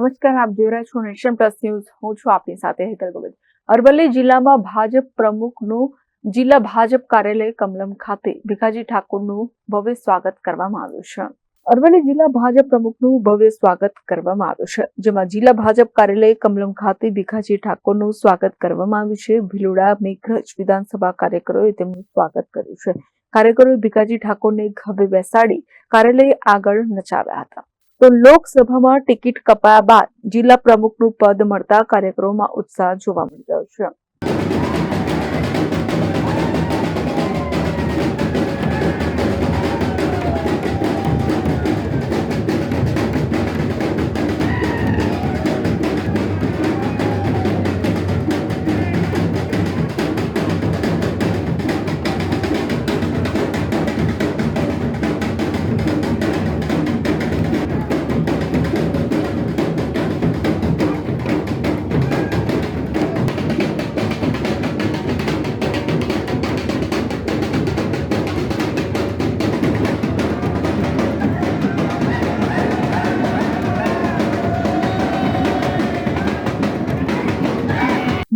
નમસ્કાર, આપ જોઈ રહ્યા છો નેશન પ્લસ ન્યૂઝ. હું છું આપની સાથે હેતલ ગોવિંદ. અરવલ્લી જિલ્લામાં ભાજપ પ્રમુખનું જિલ્લા ભાજપ કાર્યાલય કમલમ ખાતે ભીખાજી ઠાકોરનું ભવ્ય સ્વાગત કરવામાં આવ્યું છે. અરવલ્લી જિલ્લા ભાજપ પ્રમુખનું ભવ્ય સ્વાગત કરવામાં આવ્યું છે, જેમાં જિલ્લા ભાજપ કાર્યાલય કમલમ ખાતે ભીખાજી ઠાકોરનું સ્વાગત કરવામાં આવ્યું છે. ભીલોડા, મેઘરજ વિધાનસભા કાર્યકરોએ તેમનું સ્વાગત કર્યું છે. કાર્યકરોએ ભીખાજી ઠાકોરને ખભે બેસાડી કાર્યાલય આગળ નચાવ્યા હતા. તો લોકસભામાં ટિકિટ કપાયા બાદ જિલ્લા પ્રમુખનું પદ મળતા કાર્યકરોમાં ઉત્સાહ જોવા મળી રહ્યો છે.